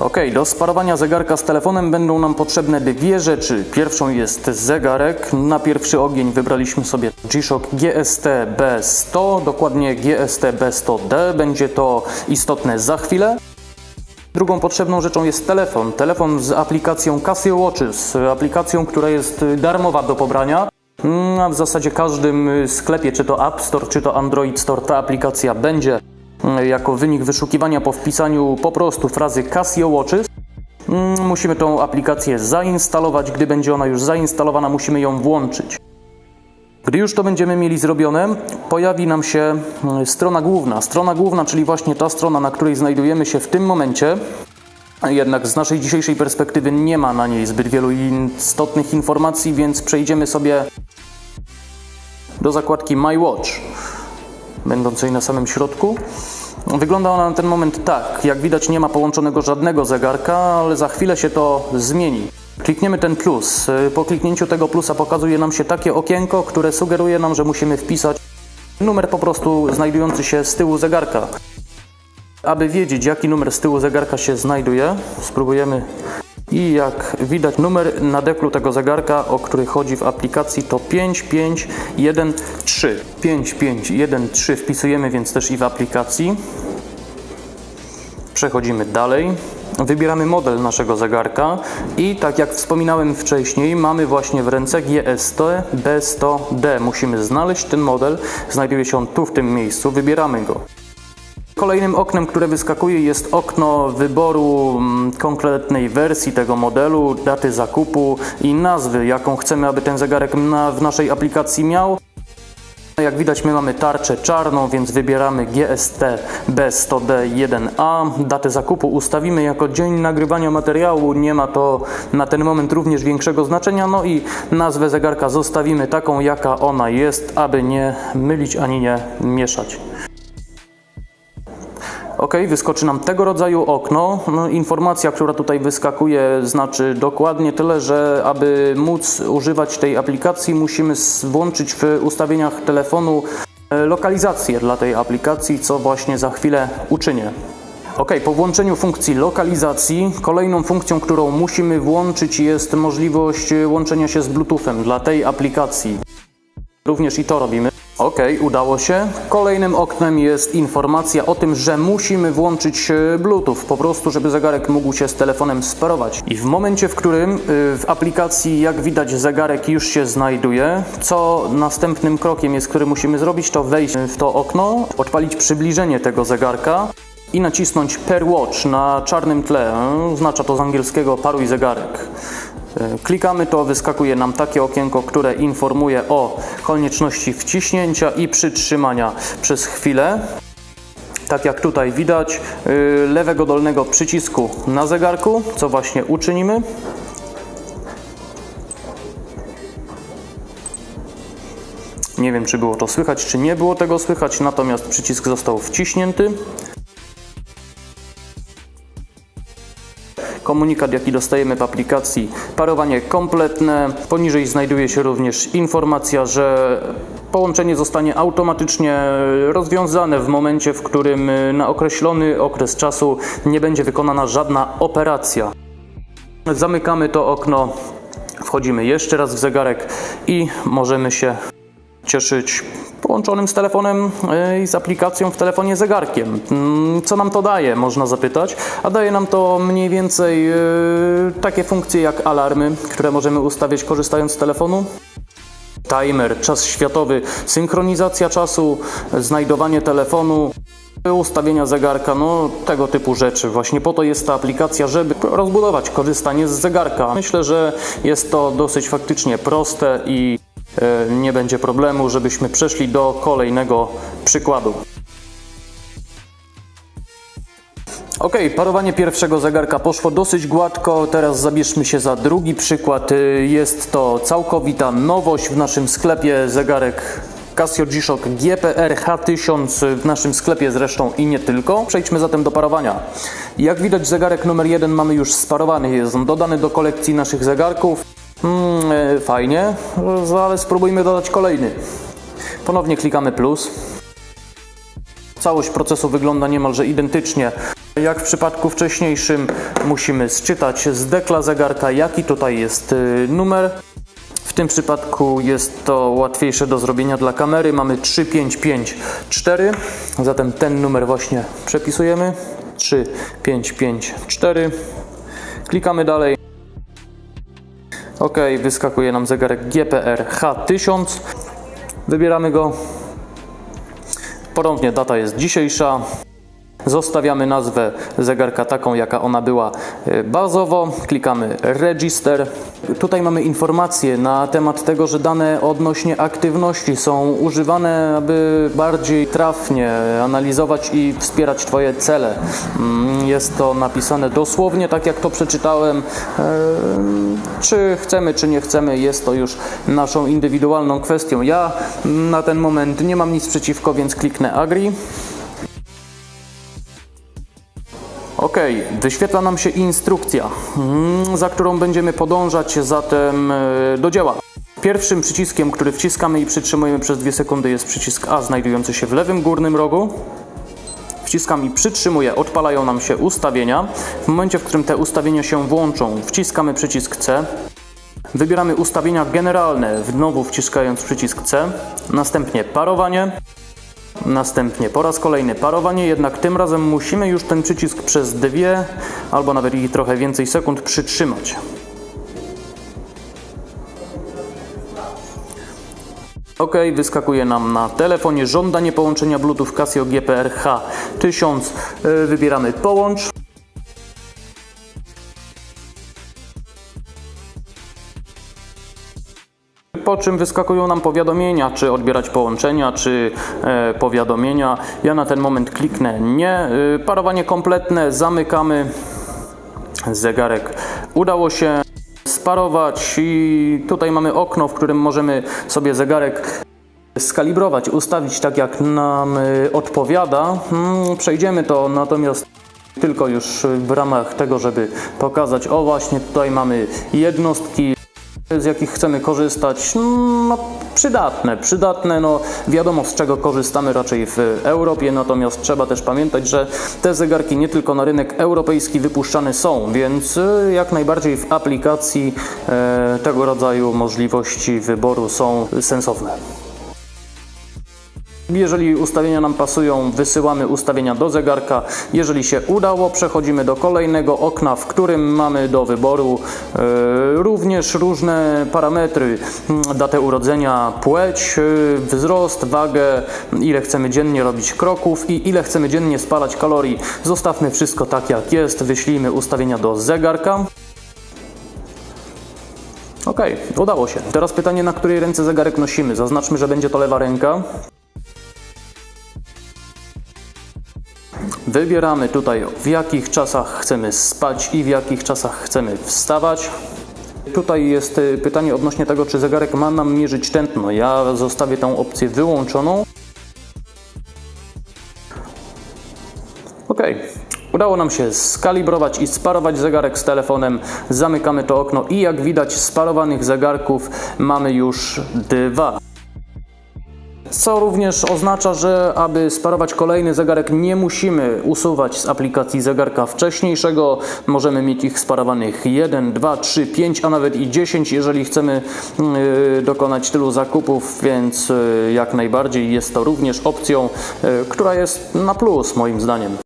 Ok, do sparowania zegarka z telefonem będą nam potrzebne dwie rzeczy. Pierwszą jest zegarek. Na pierwszy ogień wybraliśmy sobie G-Shock GST B100, dokładnie GST B100D. Będzie to istotne za chwilę. Drugą potrzebną rzeczą jest telefon. Telefon z aplikacją Casio Watches, aplikacją, która jest darmowa do pobrania. Mm, A w zasadzie każdym sklepie, czy to App Store, czy to Android Store, ta aplikacja będzie jako wynik wyszukiwania po wpisaniu po prostu frazy Casio Watches. Mm, Musimy tą aplikację zainstalować. Gdy będzie ona już zainstalowana, musimy ją włączyć. Gdy już to będziemy mieli zrobione, pojawi nam się mm, strona główna. Strona główna, czyli właśnie ta strona, na której znajdujemy się w tym momencie. Jednak z naszej dzisiejszej perspektywy nie ma na niej zbyt wielu istotnych informacji, więc przejdziemy sobie do zakładki My Watch, będącej na samym środku. Wygląda ona na ten moment tak. Jak widać, nie ma połączonego żadnego zegarka, ale za chwilę się to zmieni. Klikniemy ten plus. Po kliknięciu tego plusa pokazuje nam się takie okienko, które sugeruje nam, że musimy wpisać numer po prostu znajdujący się z tyłu zegarka. Aby wiedzieć, jaki numer z tyłu zegarka się znajduje, spróbujemy. I jak widać, numer na deklu tego zegarka, o który chodzi w aplikacji, to 5513. 5513 wpisujemy więc też i w aplikacji. Przechodzimy dalej. Wybieramy model naszego zegarka i tak jak wspominałem wcześniej, mamy właśnie w ręce GST B100D. Musimy znaleźć ten model, znajduje się on tu w tym miejscu, wybieramy go. Kolejnym oknem, które wyskakuje jest okno wyboru mm, konkretnej wersji tego modelu, daty zakupu i nazwy, jaką chcemy, aby ten zegarek na, w naszej aplikacji miał. Jak widać, my mamy tarczę czarną, więc wybieramy GST B100D1A. Datę zakupu ustawimy jako dzień nagrywania materiału. Nie ma to na ten moment również większego znaczenia. No i nazwę zegarka zostawimy taką, jaka ona jest, aby nie mylić ani nie mieszać. Ok, wyskoczy nam tego rodzaju okno. No, informacja, która tutaj wyskakuje, znaczy dokładnie tyle, że aby móc używać tej aplikacji, musimy włączyć w ustawieniach telefonu e, lokalizację dla tej aplikacji, co właśnie za chwilę uczynię. Ok, po włączeniu funkcji lokalizacji, kolejną funkcją, którą musimy włączyć jest możliwość e, łączenia się z Bluetoothem dla tej aplikacji. Również i to robimy. Ok, udało się. Kolejnym oknem jest informacja o tym, że musimy włączyć e, Bluetooth, po prostu, żeby zegarek mógł się z telefonem sparować. I w momencie, w którym y, w aplikacji, jak widać, zegarek już się znajduje, co następnym krokiem jest, który musimy zrobić, to wejść w to okno, odpalić przybliżenie tego zegarka i nacisnąć Per Watch na czarnym tle. E, Oznacza to z angielskiego paruj zegarek. E, Klikamy to, wyskakuje nam takie okienko, które informuje o konieczności wciśnięcia i przytrzymania przez chwilę. Tak jak tutaj widać, y, lewego dolnego przycisku na zegarku, co właśnie uczynimy. Nie wiem, czy było to słychać, czy nie było tego słychać, natomiast przycisk został wciśnięty. Komunikat, jaki dostajemy w aplikacji, parowanie kompletne. Poniżej znajduje się również informacja, że połączenie zostanie automatycznie rozwiązane w momencie, w którym na określony okres czasu nie będzie wykonana żadna operacja. Zamykamy to okno, wchodzimy jeszcze raz w zegarek i możemy się cieszyć połączonym z telefonem e, i z aplikacją w telefonie zegarkiem. Mm, Co nam to daje, można zapytać. A daje nam to mniej więcej e, takie funkcje jak alarmy, które możemy ustawiać korzystając z telefonu. Timer, czas światowy, synchronizacja czasu, znajdowanie telefonu, ustawienia zegarka, no tego typu rzeczy. Właśnie po to jest ta aplikacja, żeby rozbudować korzystanie z zegarka. Myślę, że jest to dosyć faktycznie proste i nie będzie problemu, żebyśmy przeszli do kolejnego przykładu. Ok, parowanie pierwszego zegarka poszło dosyć gładko. Teraz zabierzmy się za drugi przykład. Y, Jest to całkowita nowość w naszym sklepie zegarek Casio G-Shock GPR H1000 w naszym sklepie zresztą i nie tylko. Przejdźmy zatem do parowania. Jak widać zegarek numer jeden mamy już sparowany. Jest on dodany do kolekcji naszych zegarków. Mm, e, fajnie, ale spróbujmy dodać kolejny. Ponownie klikamy plus. Całość procesu wygląda niemalże identycznie Jak w przypadku wcześniejszym musimy sczytać z dekla zegarka, jaki tutaj jest y, numer. W tym przypadku jest to łatwiejsze do zrobienia dla kamery. Mamy 3554, zatem ten numer właśnie przepisujemy. 3554. Klikamy dalej. OK, wyskakuje nam zegarek GPR H1000. Wybieramy go. Ponownie data jest dzisiejsza. Zostawiamy nazwę zegarka taką, jaka ona była e, bazowo. Klikamy Register. Tutaj mamy informacje na temat tego, że dane odnośnie aktywności są używane, aby bardziej trafnie analizować i wspierać Twoje cele. Mm, Jest to napisane dosłownie, tak jak to przeczytałem. E, Czy chcemy, czy nie chcemy, jest to już naszą indywidualną kwestią. Ja na ten moment nie mam nic przeciwko, więc kliknę Agree. Ok, wyświetla nam się instrukcja, mm, za którą będziemy podążać zatem e, do dzieła. Pierwszym przyciskiem, który wciskamy i przytrzymujemy przez 2 sekundy jest przycisk A znajdujący się w lewym górnym rogu. Wciskam i przytrzymuję, odpalają nam się ustawienia. W momencie, w którym te ustawienia się włączą, wciskamy przycisk C. Wybieramy ustawienia generalne, znowu wciskając przycisk C. Następnie parowanie. Następnie po raz kolejny parowanie, jednak tym razem musimy już ten przycisk przez dwie albo nawet i trochę więcej sekund przytrzymać. OK, wyskakuje nam na telefonie żądanie połączenia Bluetooth Casio GPR H1000. Yy, Wybieramy połącz. Po czym wyskakują nam powiadomienia, czy odbierać połączenia, czy e, powiadomienia. Ja na ten moment kliknę nie. Y, parowanie kompletne, zamykamy. Zegarek udało się sparować i tutaj mamy okno, w którym możemy sobie zegarek skalibrować, ustawić tak jak nam y, odpowiada. Mm, Przejdziemy to natomiast tylko już w ramach tego, żeby pokazać, o właśnie tutaj mamy jednostki z jakich chcemy korzystać, no przydatne, przydatne, no wiadomo z czego korzystamy raczej w Europie, natomiast trzeba też pamiętać, że te zegarki nie tylko na rynek europejski wypuszczane są, więc y, jak najbardziej w aplikacji e, tego rodzaju możliwości wyboru są sensowne. Jeżeli ustawienia nam pasują, wysyłamy ustawienia do zegarka. Jeżeli się udało, przechodzimy do kolejnego okna, w którym mamy do wyboru e, również różne parametry: mm, datę urodzenia, płeć, e, wzrost, wagę, ile chcemy dziennie robić kroków i ile chcemy dziennie spalać kalorii. Zostawmy wszystko tak jak jest, wyślijmy ustawienia do zegarka. Ok, udało się. Teraz pytanie, na której ręce zegarek nosimy. Zaznaczmy, że będzie to lewa ręka. Wybieramy tutaj w jakich czasach chcemy spać i w jakich czasach chcemy wstawać. Tutaj jest y, pytanie odnośnie tego, czy zegarek ma nam mierzyć tętno. Ja zostawię tę opcję wyłączoną. Ok. Udało nam się skalibrować i sparować zegarek z telefonem. Zamykamy to okno i jak widać sparowanych zegarków mamy już dwa. Co również oznacza, że aby sparować kolejny zegarek, nie musimy usuwać z aplikacji zegarka wcześniejszego. Możemy mieć ich sparowanych 1, 2, 3, 5, a nawet i 10, jeżeli chcemy yy, dokonać tylu zakupów, więc yy, jak najbardziej jest to również opcją, yy, która jest na plus moim zdaniem.